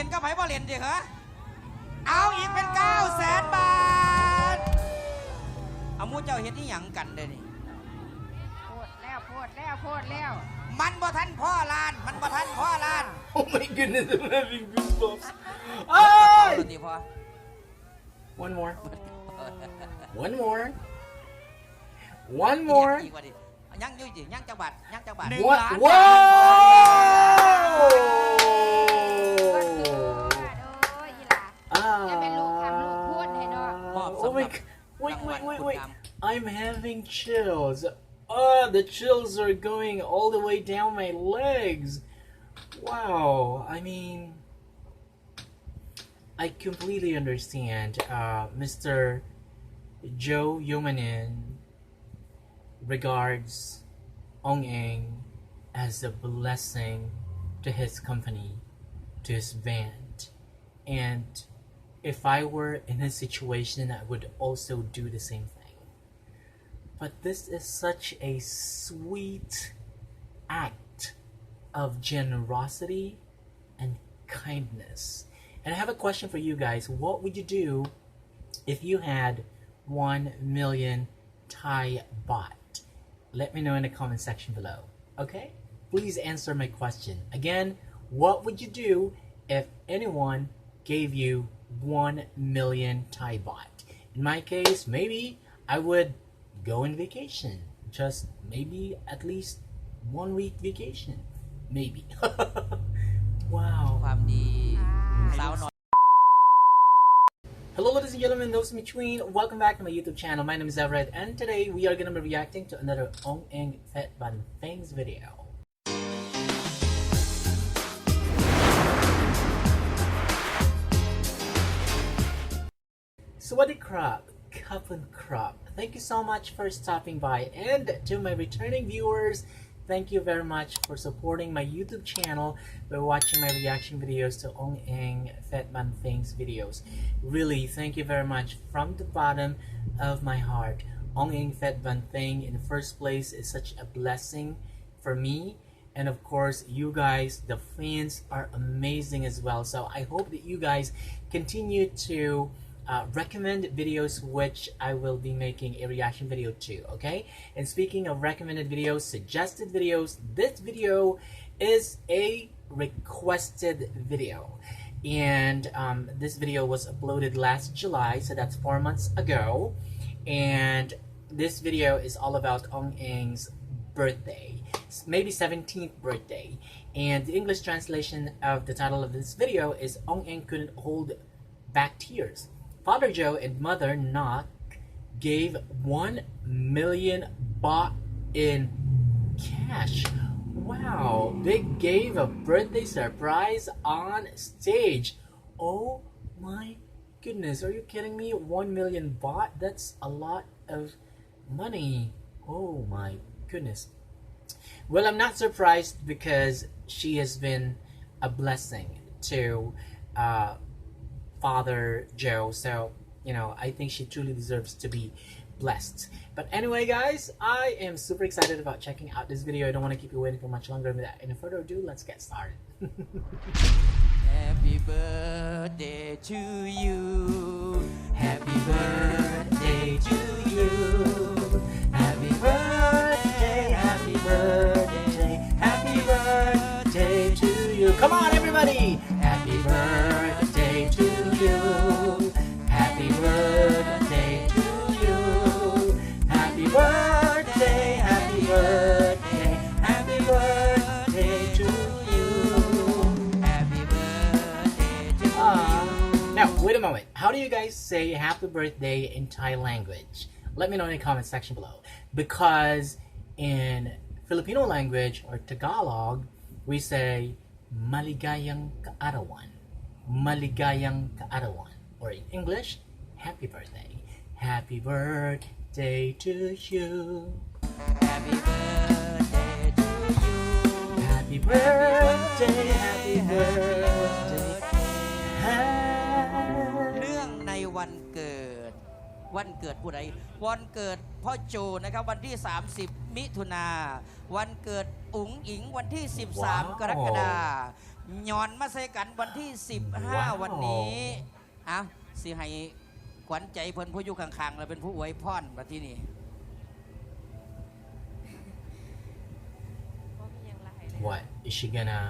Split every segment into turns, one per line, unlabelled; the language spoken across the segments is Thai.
รียนก็ไผบ่เรียนดิเหรอเอาอีกเป็น9 0 0แสนบาท เอาหมูเจ้าเฮ็ดนี่หยังกันเด้อนี่
พูดแล้วพูดแล้วพูดแล้ว
มันบ่ทันพ่อลาน มันบ่ทันพ่อลาน
Oh my goodness, I'm having goosebumps.
เอา
Oh!
ตัวนี้พอ
One more. One more. One more.
อีกว่าดิยังอยู่ดิยังจังบาทยังจังบาท
What?
ก็ถือ
Whoa!
มอบ
Oh
สำห
my
รับ
g- Wait,
รางวัล
wait, wait,
คุณ
wait.
งาม
I'm having chills. Oh, the chills are going all the way down my legs. Wow. I mean, I completely understand. Uh, Mr. Joe Yomanin regards Ong Eng as a blessing to his company, to his band. And if I were in his situation, I would also do the same thing. But this is such a sweet act of generosity and kindness. And I have a question for you guys. What would you do if you had 1 million Thai baht? Let me know in the comment section below. Okay? Please answer my question. Again, what would you do if anyone gave you 1 million Thai baht. In my case, maybe I would go on vacation. Just maybe at least one week vacation. Maybe. wow. Hello ladies and gentlemen, those in between, welcome back to my YouTube channel. My name is Everett and today we are going to be reacting to another Ong Eng Fet Ban Fangs video. Sweaty Crop, Cup and Crop. Thank you so much for stopping by and to my returning viewers, thank you very much for supporting my YouTube channel by watching my reaction videos to Ong Eng Fatman Things videos. Really, thank you very much from the bottom of my heart. Ong Eng Fatman Thing in the first place is such a blessing for me and of course you guys the fans are amazing as well so i hope that you guys continue to uh, recommend videos which I will be making a reaction video to. Okay. And speaking of recommended videos, suggested videos, this video is a requested video. And um, this video was uploaded last July, so that's four months ago. And this video is all about Ong Eng's birthday, maybe 17th birthday. And the English translation of the title of this video is Ong Eng couldn't hold back tears. Father Joe and Mother Knock gave 1 million baht in cash. Wow, they gave a birthday surprise on stage. Oh my goodness, are you kidding me? 1 million baht? That's a lot of money. Oh my goodness. Well, I'm not surprised because she has been a blessing to uh, Father Joe. So, you know, I think she truly deserves to be blessed. But anyway, guys, I am super excited about checking out this video. I don't want to keep you waiting for much longer. Without any further ado, let's get started.
Happy birthday to you. Happy birthday to you. Happy birthday, happy birthday, happy birthday to you.
Come on, everybody! Say happy birthday in Thai language? Let me know in the comment section below. Because in Filipino language or Tagalog, we say maligayang kaarawan. Maligayang kaarawan. Or in English, happy birthday. Happy birthday to you.
Happy birthday to you.
Happy birthday, happy birthday.
เนื่ วันเกิดวันเกิดผู้ใดวันเกิดพ่อโจนะครับวันที่ 30 มิถุนา วันเกิดอุ๋งอิงวันที่
ว้าว
13 กรกฎาย้อนมาใส่กันวันที่
ว้าว
15 วันนี้เอ้าสิให้ขวัญใจเพิ่นผู้อยู่ข้างๆแล้วเป็นผู้อวยพรมาที่นี่
บ่มีหยังหลายเลย
What is she gonna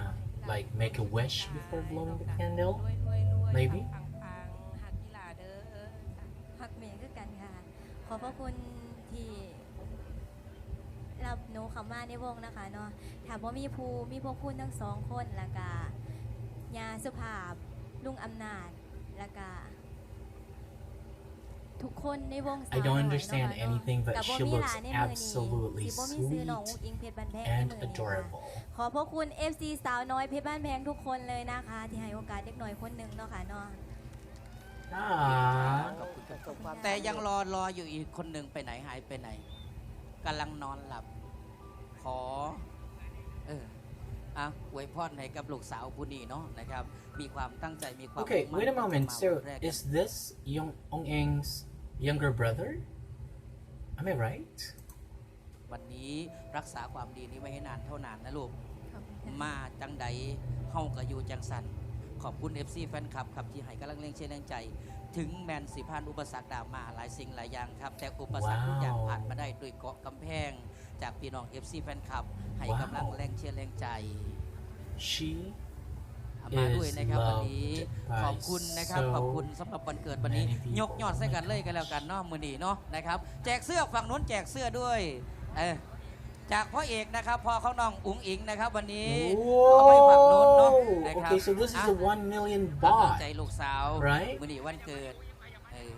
like make a wish before blowing the candle?
รวยรวยรวย
Maybe
ขอบพระคุณที่รับหนูเขามาในวงนะคะเนาะถามว่ามีภูมีพวกคุณทั้งสองคนแล้วก็ยาสุภาพ ลุงอำนาจแล้วก็ทุกคนในวงสาว
I don't
น้อย
understand
เนาะ
anything, but
กับบ่
she
มี
looks
หลานในมือนี้
absolutely
สิบ่มีซื้อน้อง
sweet
อิงเพชรบันแพงใน
and
มือนี้ค่ะ
adorable.
ขอบพระคุณ FC สาวน้อยเพชรบ้านแพงทุกคนเลยนะคะ ที่ให้โอกาสเด็กหน่อยคนหนึ่งเนาะค่ะเนาะ
Ah.
แต่ยังรอรออยู่อีกคนหนึ่งไปไหนหายไปไหนกำลังนอนหลับ ขอ เอออะอวยพรให้กับลูกสาวผู้นี้เนาะนะครับ มีความตั้งใจมีความ
Okay,
มุ่งมั่น
wait a moment.
ที่จะ
So,
มาวันแรก
is this Yong Ong Eng's younger brother? Am I right?
วันนี้รักษาความดีนี้ไว้ให้นานเท่านานนะลูก
ขอบคุณค่ะ
มาจังใดเฮาก็อยู่จังสัน ขอบคุณ FC แฟนคลับครับที่ให้กำลังเร่งเชียร์แรงใจ ถึงแมนสิพานอุปสรรคดรามาหลายสิ่งหลายอย่างครับแต่อุปสรรค
ว้าว
ทุกอย่างผ่านมาได้ด้วยเกาะกำแพง จากพี่น้อง FC แฟนคลับให้
ว้าว
กำลังแรงเชียร์แรงใจ
She
มาด้วยนะครับ
is
วันนี้
loved by
ขอบคุณนะครับ
so
ขอบคุณสำหรับวันเกิดวันนี้
many people
ยกยอดใส่กันเลยกันแล้วกันเนาะมือนี้เนาะนะครับแจกเสื้อฝั่งนู้นแจกเสื้อด้วยเออจากพ่อเอกนะครับพ่อเขาน้องอุ๋งอิงนะครับ วันนี้เอาไปฝั่งโน้นเนาะ
Whoa!
นะ ครับ
Okay, so this is
อะ
a one million
กำลัง
baht.
ใจลูกสาว
Right?
มือนี้วันเกิดเออ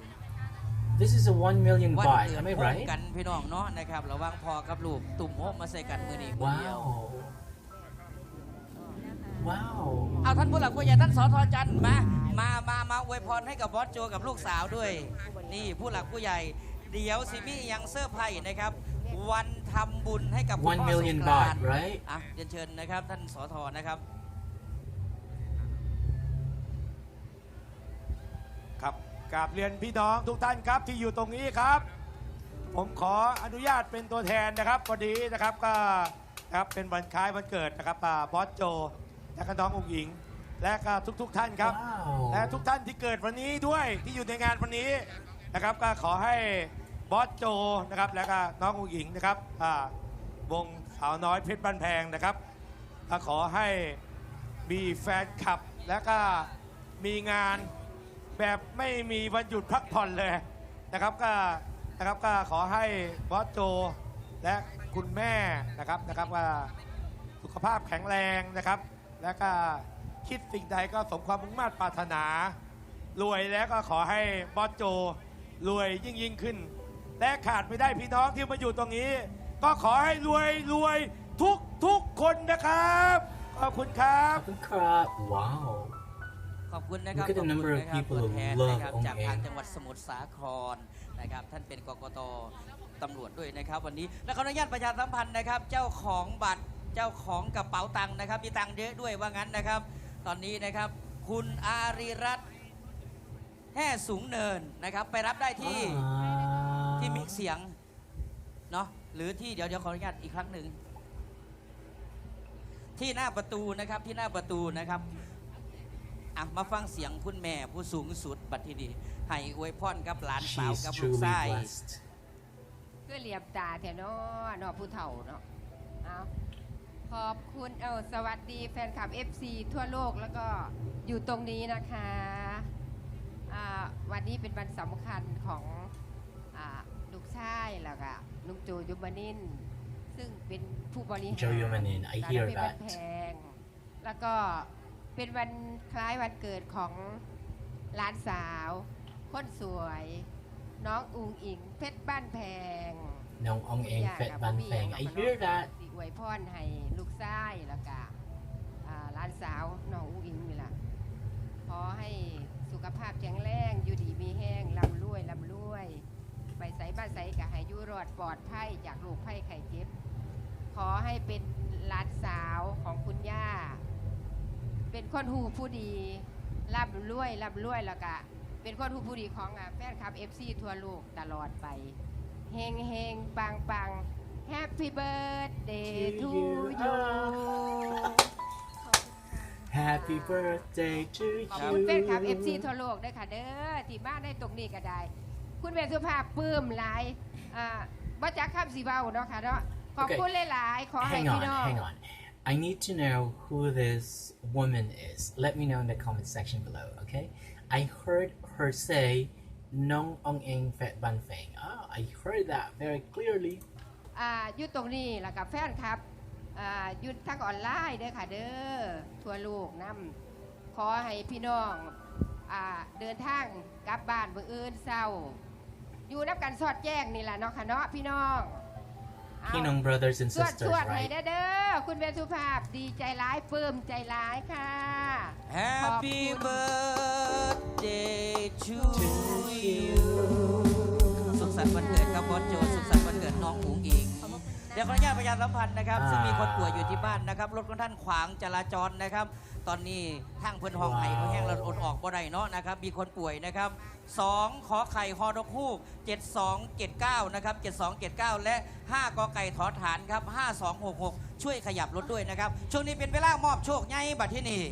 This is a one million
วัน
baht.
เกิด
Am I
พร้อม
right?
กันพี่น้องเนาะนะครับระหว่างพ่อกับลูกตุ่มโฮมมาใส่กันมือนี้มือเดียว
Wow. Wow.
เอาท่านผู้หลักผู้ใหญ่ท่านสอทอจันทร์มามามามาอวยพรให้กับบอสโจกับลูกสาวด้วย นี่ผู้หลักผู้ใหญ่ เดี๋ยวสิมียังเสื้อร์ไพ่นะครับ วันทำบุญให้กับคุณ
One
พ่อส
million
งกรานต์
baht, right?
อะเรียนเชิญนะครับ ท่านสอทอนะครับ
ครับ กราบเรียนพี่น้องทุกท่านครับที่อยู่ตรงนี้ครับ ผมขออนุญาตเป็นตัวแทนนะครับพอดีนะครับก็นะครับเป็นวันคล้ายวันเกิดนะครับอ่าบอสโจและก็น้ององค์หญิง และก็ทุกๆทท่านครับ
Wow.
และทุกท่านที่เกิดวันนี้ด้วยที่อยู่ในงานวันนี้นะครับก็ขอให้บอสโจนะครับและก็น้ององค์หญิงนะครับอ่าวงสาวน้อยเพชรบ้านแพงนะครับก็ขอให้มีแฟนคลับและก็มีงาน แบบไม่มีวันหยุดพักผ่อนเลยนะครับก็นะครับก็ขอให้บอสโจและคุณแม่นะครับนะครับว่าสุขภาพแข็งแรงนะครับ แล้วก็คิดสิ่งใดก็สมความมุ่งมั่นปรารถนา รวยแล้วก็ขอให้บอสโจรวยยิ่งยิ่งขึ้น และขาดไม่ได้พี่น้องที่มาอยู่ตรงนี้ ก็ขอให้รวยรวยทุกทุกคนนะครับ ขอบคุณครับ
Open crop. Wow.
ขอบคุณนะครับ
Look at the
ขอบคุณ
number of
นะครับ
people
ตัว
who
แทน
love
นะครับ
Ong
จากทาง
Eng
จังหวัดสมุทรสาครนะครับ ท่านเป็นกกตตำรวจด้วยนะครับ วันนี้ และขออนุญาตประชาสัมพันธ์นะครับ เจ้าของบัตร เจ้าของกระเป๋าตังค์นะครับ มีตังค์เยอะด้วยว่างั้นนะครับ ตอนนี้นะครับ คุณอารีรัตน์แห่สูงเนินนะครับ ไปรับได้ที่
Ah.
ที่มิกเสียงเนาะหรือที่เดี๋ยวเดี๋ยวขออนุญาตอีกครั้งหนึ่งที่หน้าประตูนะครับที่หน้าประตูนะครับ อะมาฟังเสียงคุณแม่ผู้สูงสุดบัดทีดีให้อวยพรกับหลานสาว
She's
กับลูก
truly
ชาย
blessed.
คือเหลียบตาแถวเนาะเนาะผู้เฒ่าเนาะเอาขอบคุณเอาสวัสดีแฟนคลับ FC ทั่วโลกแล้วก็อยู่ตรงนี้นะคะอ่าวันนี้เป็นวันสำคัญของอาลูกชายแล้วก็ลุงโจยุมานินซึ่งเป็นผู้บริหาร
โจยุมานิน I
สาร
hear
พิษบ้าน
that
แพงแล้วก็ เป็นวันคล้ายวันเกิดของหลานสาวคนสวย น้องอุงอิงเพชรบ้านแพง
Nong Ong Eng Fet Ban Feng. I hear that.
สิอวยพรให้ลูกชายแล้วก็อ่าหลานสาวน้องอุงอิงนี่ล่ะขอให้สุขภาพแข็งแรงอยู่ดีมีแห้งร่ำรวยร่ำรวย ไปใส่บ้านใส่กับให้อยู่รอดปลอดภัยจากโรคภัยไข้เจ็บ ขอให้เป็นหลานสาวของคุณย่า เป็นคนหูผู้ดีร่ำรวยร่ำรวยแล้วก็เป็นคนผู้ผู้ดีของอะแฟนคลับ FC ทั่วโลกตลอดไปเฮงเฮงปังปัง Happy birthday to
To you.
you
Happy birthday to
ขอบ
you
คุณแฟนคลับ FC ทั่วโลกด้วยค่ะเด้อที่บ้านได้ตรงนี้ก็ได้ คุณแม่สุภาพปลื้มหลายอ่าบ่จักคำสีเบาเนาะค่ะเนาะขอบ
Okay.
คุณหลายๆขอให้
Hang
พี่
on,
น้อง
hang on. I need to know who this woman is. Let me know in the comment section below, okay? I heard her say Nong Ong Eng Fet Ban Feng. Oh, I heard that very clearly.
อยู่ตรงนี้แล้วกับแฟนครับอยู่ทางออนไลน์เด้อค่ะเด้อทัวโลกนํขอให้พี่น้องเดินทางกลับบ้านเบื่ออื่นเศร้า อยู่นับกันสอดแจ้งนี่แหละเนาะค่ะเนาะพี่น้อง เอา
Pinong brothers and
สวด
sisters,
สวดให้
right?
เด้อเด้อคุณเบนสุภาพดีใจร้ายปลื้มใจร้ายค่ะ
Happy
ขอบคุณ
birthday to you สุขสันต์วันเกิดครับบอสโจสุขสันต์วันเกิดน้องอุ๋งอิง เดี๋ยวขออนุญาตประชาสัมพันธ์นะครับ
อ่า
ซึ่งมีคนป่วยอยู่ที่บ้านนะครับ รถของท่านขวางจราจรนะครับ ตอนนี้ทางเพื่อนห้องไห้
ว้าว
เพื่อแห้งเราอดออกบ่ได้เนาะนะครับ มีคนป่วยนะครับสองขอไข่ฮอดกฮูก7279นะครับ7279 และ 5กอไก่ถอฐานครับ5266 ช่วยขยับรถด้วยนะครับ ช่วงนี้เป็นเวลามอบโชคใหญ่บัดที่นี่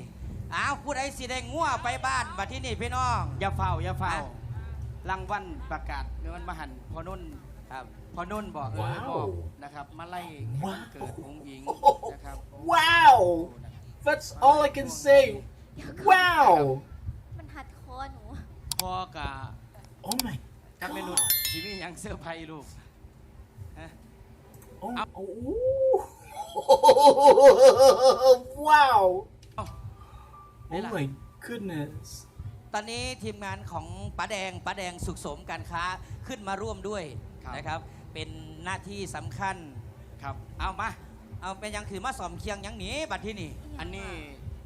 อ้าวผู้ใดสิได้งัวไปบ้านบัดที่นี่พี่น้อง
อย่าเฝ้าอย่าเฝ้า
อะ
รางวัลประกาศเงินมหันต์พอนุ่น
ครับ
พอนุ่นบอกเออ
ว้าว
บอกนะครับมาไล่
ว้าว
เกิดองค์หญิงนะครับ
Wow! That's all I can say. Wow!
มันหัดคอหนู
พ่อกับ
Oh my
ถ้าเมนู
god.
ชีวิตยังเสื้อร์ไพรส์ลูก
Oh,
Up.
oh. wow!
เอ้า
Oh my goodness.
ตอนนี้ทีมงานของป้าแดงป้าแดงสุขสมการค้าขึ้นมาร่วมด้วย
ครับ
นะครับ เป็นหน้าที่สำคัญ
ครับ เอามา
เอาเป็นหยังคือมาสอมเคียงหยังหนีบัดที่นี่
อันนี้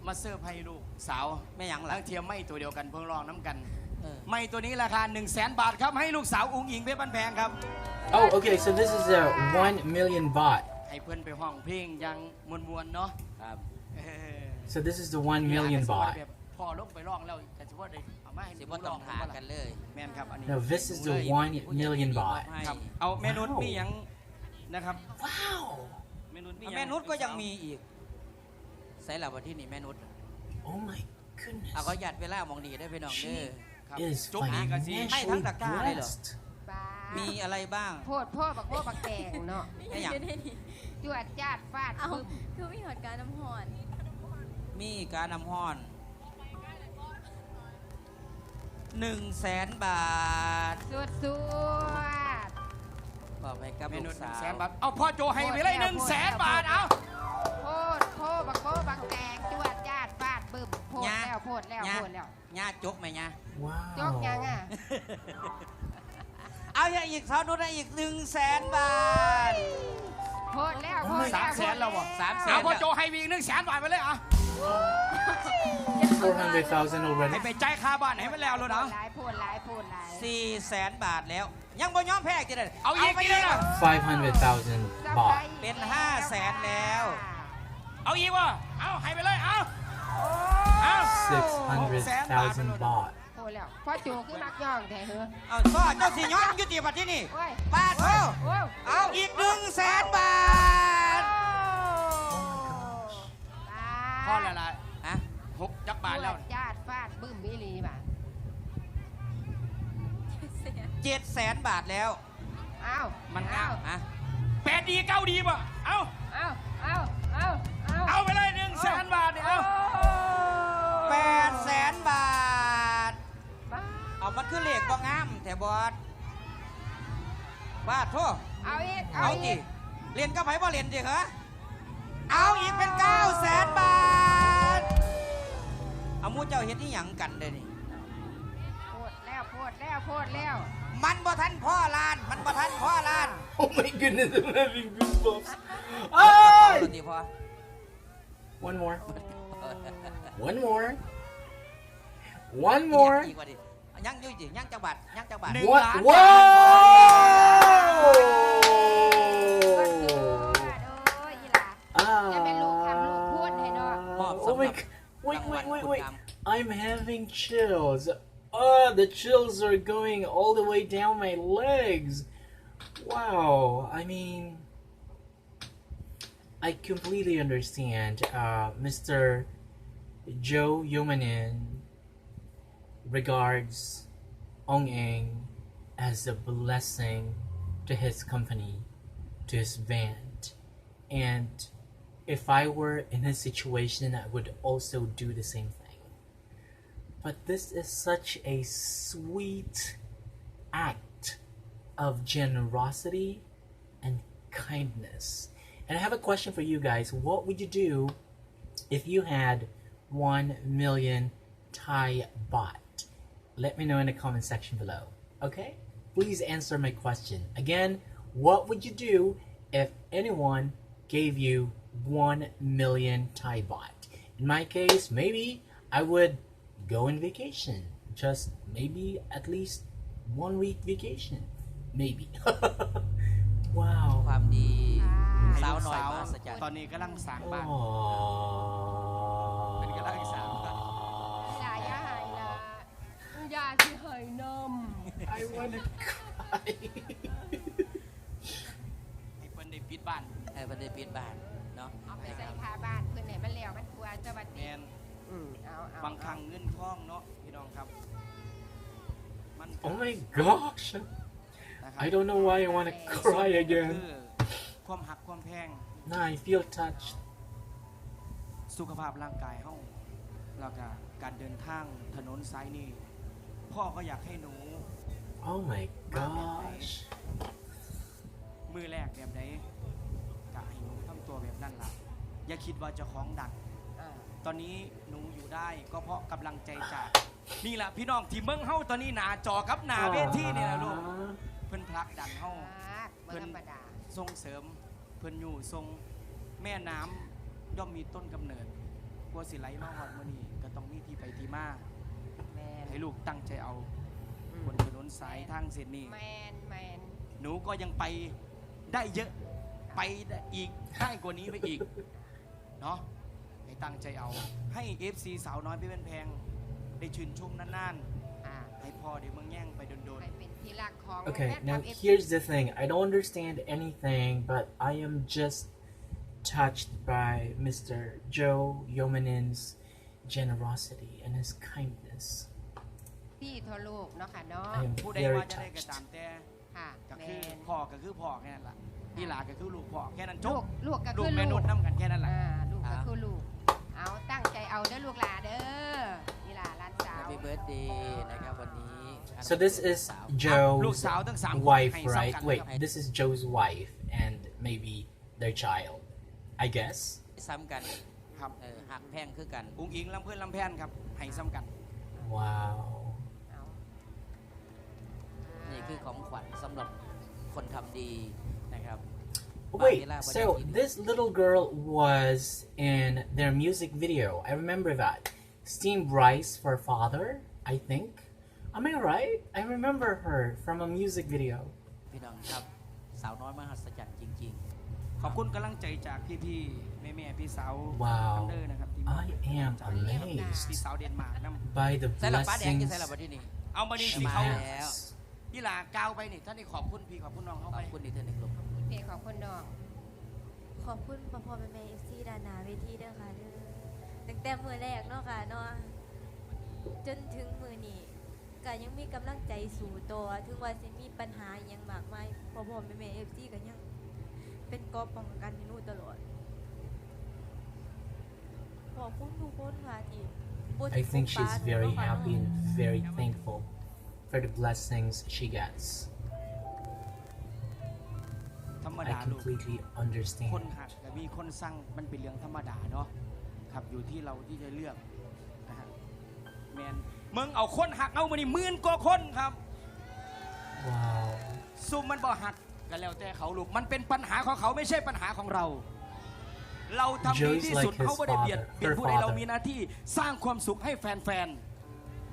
มาเสื้อร์ไพรส์ลูกสาว
ไม่หยังหลั
ทั้
ง
งเทียมไม่ตัวเดียวกันเพิ่งลองน้ำกัน
เออ
ไม่ตัวนี้ราคา 1 0 0 0 0แสนบาทครับ ให้ลูกสาวอุ้งอิงเพชรบ้านแพงครับ
Oh, okay, so this is a 1 million baht.
ให้เพื่อนไปห้องเพลงยังมวนๆเนาะ
ครับ
เออ
So this is the 1 million
อยากให้สวัส
baht.
ดิ์แบบพอลงไปร้องแล้วแต่ถือว่าได้เอามา ให้
สิ
ลู
บ่
ก
ต้
ร้
อ
องง
หากันเลย
แม่นครับอันนี้
No, this is the
เลย
1 million
ผู้ใหญ่
baht.
ให้
ครับเอาเมนู
ว้าว
มีหยังนะครับ
Wow!
เมนูมีห
เอา
ยัง
แม่นุชก็ยังมีอีกใส่หลับบัดที่นี่แม่นุช
Oh my goodness.
เอาก็หยัดเวลามองดีได้อพี่น้องเด้อ
ครับ
Is
จุ๊บอีกกันสิ
ให้ทั้ง
financially
ตะกร้าเลยเหรอ
blessed.
บ้า
มีอะไรบ้าง
โพดพ่อบักพ่อบักแตงเนาะ
ไม่อยาก
อยู่ในนี้
จวดจาดฟาด
เอา
ปึ๊บ
คือมีหอดการน้ำหอน
มีการนำห้อน หนึ่งแสนบาท
สวดสวด
บอกไปกับ
เม
ลู
นู
ก
ห
สา
นึ่งแส
วน
บาท เอาพ่อโจให้ไปเลยหนึ่งแสนบาท เอา
โพดพ่อบักพ่อบักแตงจวดจาดฟาดปึ๊บโพดแล้วโพดแล้ว
ญา
โพดแล้ว
ญาจกไหมญา
จกยัง
Wow.
อะ
เอาอย่างอีกสาวนุชได้อีกหนึ่งแสนบาท
โพดแล้วโพด
สามแสนแล้ววะ
สามแส
เอา
น
พ่อโจให้วีอีกหนึ่งแสนบาทไปเลยอะ
400,000 already.
ให้ไปจ่ายค่าบ้านให้ไปแล้วเลย
โพ
นะ
ดหลายโพดหลายโพดหลาย
สี่แสนบาทแล้ว ยังบ่ยอมแพ้จีเลย
เอาอีก
ไป
ที
เล
นึ
ย
ง
นะ
อะ
500,000 baht.
เป็นห้าแสนแล้ว
เอาอีกวะเอาให้ไปเลยเอาเอา
600,000 baht.
โพดแล้วพ่อจูคือมักย่องแท้เหรอ
เอาก็เจ้าสิย้อนยุติบัตรที่นี่
โอ้ย
บาทเท่า
โอ้ย
เอาอีกหนึ่งแสนบาท
พ่อละละ
ฮะ
หกจักบาทแล้ว
จาดฟาดบึ้มบิลีบ่ะ
เจ็ดแสนบาทแล้ว
อ้าว
มัน
อ้าว
ฮะ
แปดดีเก้าดีป่ะ เอา
อ้าวอ้าวอ้าวอ้าว
เอาไปเลยหนึ่งแสนบาทเนี่ยเอา
แปดแสนบาท
บ้า
เอามันคือเลขบ่งามแต่บอดบาทโทษ
เอาอีก
เอา
เอา
ดิ
อีก
เรียนก็ไผบ่เรียนดิเหรอ เอาอีกเป็นเก้าแสนบาท เอาหมูเจ้าเฮ็ดที่หยังกันเด้อนี่
โพดแล้วโพดแล้วโพดแล้ว
มันบ่ทันพ่อลาน มันบ่ทันพ่อลาน
Oh my goodness, I'm having goosebumps.
เอา
Oh!
ตัวนี้พอ
One more. One more. One more.
อีกว่าดิยังอยู่ดิยังจังบาทยังจังบาท
หนึ่ง
What?
ล้าน
Whoa! Having chills. Oh, the chills are going all the way down my legs. Wow. I mean, I completely understand. Uh, Mr. Joe Yomanin regards Ong Eng as a blessing to his company, to his band. And if I were in his situation, I would also do the same thing. But this is such a sweet act of generosity and kindness. And I have a question for you guys. What would you do if you had 1 million Thai baht? Let me know in the comment section below. Okay? Please answer my question. Again, what would you do if anyone gave you 1 million Thai baht? In my case, maybe I would go on vacation. Just maybe at least one week vacation. Maybe. ว้าว
ความดี
ค่ะ
สาวหน่อยมาสจัน
ตอนนี้กำลังสร้างบ้านเป็นกำลังอีสาน
อย่าอย่าหายนะอย่าสิหายนม
I wanna cry.
ให้เพิ่นได้ปิดบ้าน
เออประเด็นปิดบ้านเนาะ
เอาไปใส่คาบ้านเพื่อนไหนมันแล้วมันกลัวจะบัด
แม
นี้
น
อืมเอาเอา
บางครั้งเงินทองเนาะพี่น้องครับ มัน
Oh my gosh.
นะครับ
I don't know why I wanna cry
คื
again.
อความหักความแพง
Now I feel touched.
สุขภาพร่างกายเฮาแล้วก็การเดินทางถนนสายนี้พ่อก็อยากให้หนู
Oh my gosh.
มือแรกแบบไหนกะให้หนูทำตัวแบบนั้นล่ะ อย่าคิดว่าเจะของดัง
อ่า
ตอนนี้หนูอยู่ได้ก็เพราะกำลังใจจากนี่แหละพี่น้องที่เมืองเฮาตอนนี้หนาจอกับหนาเวทีเนี่ยนะลูก
Aww.
เพิ่นพลักดันเฮา
ครับบ่ธรรมดา
ส่งเสริมเพิ่นอยู่ทรงแม่น้ำย่อมมีต้นกำเนิดกลัวสิไหลมาฮอดมื้อนี้ก็ต้องมีที่ไปที่มา
แมน
ให้ลูกตั้งใจเอา
อื
บ
ม
นถนนสายทางเส้นนี้
แมนแมน
หนูก็ยังไปได้เยอะไปได้อีกได้กว่านี้ไปอีก เนาะ ให้ตั้งใจเอา ให้ FC สาวน้อยพี่เป็นแพง ได้ชื่นชมนาน
อ่า
ๆให้พ่อได้เมืองแย่งไปโดน
ให้เป็นที่รักของ
Okay,
แฟนค
now
ลับ FC
here's the thing. I don't understand anything, but I am just touched by Mr. Joe Yomanin's generosity and his kindness.
ที่ทั่วโลกเนาะค่ะเนาะ
I am
ๆผู้ใด
very
ว่าจะได้ก็
touched.
ตามแต่
ค่ะ
ก็
แม
คือนพ่อก็คือพ่อแค่นั้นแหละพี่หลาก็คือลูกพ่อแค่นั้นจ
ลู
บ
กลูกก็
ลู
คื
ก
อ
แม่
ลู
นุ
ก
ษน้ำกันแค่นั้นแหละ
อ่าลูกก็
อ่า
คือลูก เอาตั้งใจเอาเด้อลูกหลาเด้อนี่ล่ะหลานสาว
Happy birthday นะครับวันนี้
So this is
สาว
ลูก
Joe's
สาวทั้งสามคน
wife,
ให้ซ้ำ
right?
กัน
Wait,
นะครับ
this is Joe's wife and maybe their child, I guess.
ซ้ำกัน
ครับ
เออหักแพงคือกัน
อุ้งอิงลำเพื่อนลำแพนครับให้ซ้ำกัน
Wow.
เอา
นี่คือของขวัญสำหรับคนทำดีนะครับ
Wait,
Manila,
so
Manila.
this little girl was in their music video. I remember that. Steam Rice for Father, I think. Am I right? I remember her from a music video.
พี่น้องครับสาวน้อยมหัศจรรย์จริง
ขอบคุณกำลังใจจากพี่ๆแม่ๆพี่สาว
ว้าว
อันเดอร์นะครับที่มา
I am amazed
พี่สาวเดนมาร์กนํ
by the
ๆใส่หลับป้าแดง
blessings
จะใส่หลับมาที่นี่
เอามานี่
she
สิเขา
แล้ว
has.
พี่หลากาวไปนี่ท่านนี่ขอบคุณพี่ขอบคุณน้องเขา
ข
ไป
อบคุณอีกเท่านึงลูก
เพลงของคนดอก
ขอบคุณพ่อพ่อแม่แม่เอฟซีดานหนาเวทีเด้อค่ะเด้อตั้งแต่มือแรกเนาะค่ะเนาะจนถึงมือนี้ก็ยังมีกำลังใจสู่ตัวถึงว่าสิมีปัญหาอหยังมากมายพ่อพ่อแม่แม่เอฟซีก็ยังเป็นกอบป้องกันให้หนูตลอดขอบคุณทุกคนค่ะที่บ่ทิ้
I think
ป
she's า
หนู
very
เนาะค่ะ
happy and very thankful for the blessings she gets.
ธรรม
I
ดาลูก
completely
คน
understand.
หักกับมีคนสั่งมันเป็นเรื่องธรรมดาเนาะครับอยู่ที่เราที่จะเลือกนะฮะแมนมึงเอาคนหักเอามานี่หมื่นกว่าคนครับ
Wow.
ซุมมันบ่หักก็แล้วแต่เขาลูกมันเป็นปัญหาของเขาไม่ใช่ปัญหาของเรา เราทำดี
Joey's
ที่สุด
like his
เขาไม่ได้เบียด
father,
เบียด
her
ผู้ใดเรา
father.
มีหน้าที่สร้างความสุขให้แฟน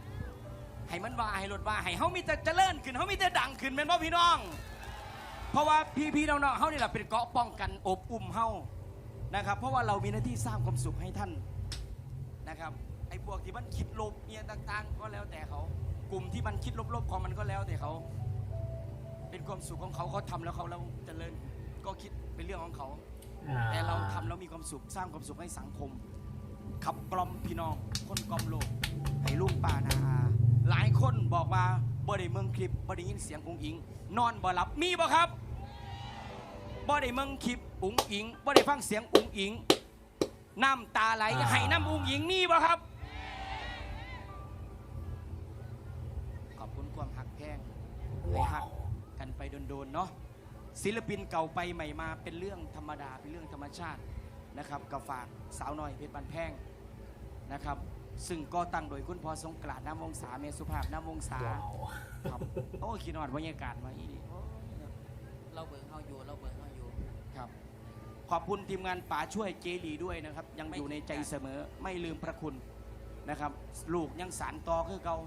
ๆให้มันว่าให้รถว่าให้เขามีแต่เจริญขึ้นเขามีแต่ดังขึ้นแม่นบ่พี่น้อง เพราะว่าพี่ๆน้องๆเขานี่แหละเป็นเกาะป้องกันอบอุ่มเฮานะครับ เพราะว่าเรามีหน้าที่สร้างความสุขให้ท่านนะครับไอ้พวกที่มันคิดลบเนี่ยต่างๆ ก็แล้วแต่เขา กลุ่มที่มันคิดลบๆของมันก็แล้วแต่เขา เป็นความสุขของเขาเขาทำแล้วเขาแล้วเจริญก็คิดเป็นเรื่องของเขา แต่เราทำแล้วมีความสุขสร้างความสุขให้สังคม ขับกล่อมพี่น้อง คนกล่อมโลกให้ลูกป่านาอาหลายคนบอกว่าบ่ได้เมืองคลิปบ่ได้ยินเสียงอุงอิง นอนบ่หลับมีบ่ครับ บ่ได้เมืองคลิปอุงอิงบ่ได้ฟังเสียงอุงอิงน้ำตาไหล
อ่า
ให้น้ำอุงอิงมีบ่ครับ ขอบคุณความหักแพงให้หัก
Wow.
กันไปโดนๆเนาะศิลปินเก่าไปใหม่มาเป็นเรื่องธรรมดาเป็นเรื่องธรรมชาตินะครับกับฝากสาวน้อยเพชรบันแพงนะครับ ซึ่งก็ตั้งโดยคุณพอสงกรานต์น้ำวงศาเมสุภาพน้ำวงศา
Wow.
ครับโอ้ขีนอดบรรยากาศมาอีนี่โอ้
เราเบิ่ง
ขอบคุณทีมงานป๋าช่วยเจลีด้วยนะครับ ยังอยู่ในใจเสมอไม่ลืมพระคุณนะครับ ลูกยังสารต่อคือเก่า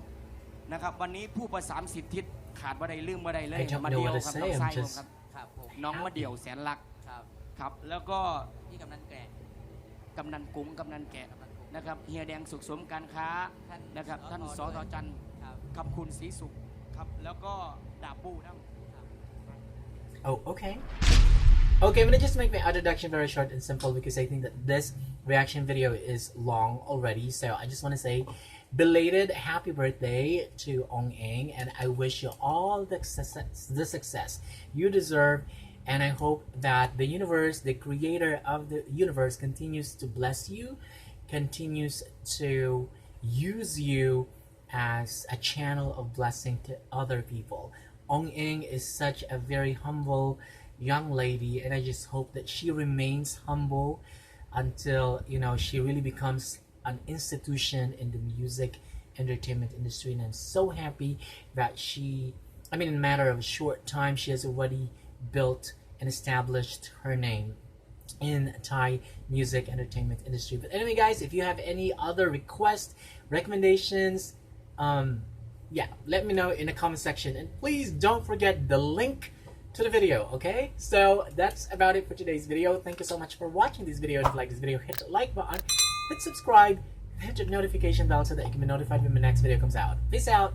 นะครับ วันนี้ผู้ประสานสิทธิขาดบ่ได้ลืมบ่ได้เลย
I don't
มา
know
เดียว
what to
ครับ
say.
น้อง
I'm
ไส้ผม
just
ครับ
ครับผม
น้องมาเดี่ยวแสนรัก
ครับ
ครับ แล้วก็
พี่กำนันแกร่ง
กำนันกุ้งกำนันแกะ
กำนันผม
นะครับเฮียแดงสุขสมการค้า
ท่าน
นะครับ ท่านส
ส
อ
ท
ทอจันทร์
ครับ
คำคุณศรีสุขครับ แล้วก็ดาบปูนะ
Oh, okay. Okay, I'm gonna just make my introduction very short and simple because I think that this reaction video is long already. So I just want to say belated happy birthday to Ong Eng and I wish you all the success, the success you deserve. And I hope that the universe, the creator of the universe, continues to bless you, continues to use you as a channel of blessing to other people. Ong Ing is such a very humble young lady, and I just hope that she remains humble until you know she really becomes an institution in the music entertainment industry. And I'm so happy that she, I mean, in a matter of a short time, she has already built and established her name in Thai music entertainment industry. But anyway, guys, if you have any other requests, recommendations, um, yeah, let me know in the comment section. And please don't forget the link to the video, okay? So that's about it for today's video. Thank you so much for watching this video. If you like this video, hit the like button, hit subscribe, hit the notification bell so that you can be notified when my next video comes out. Peace out.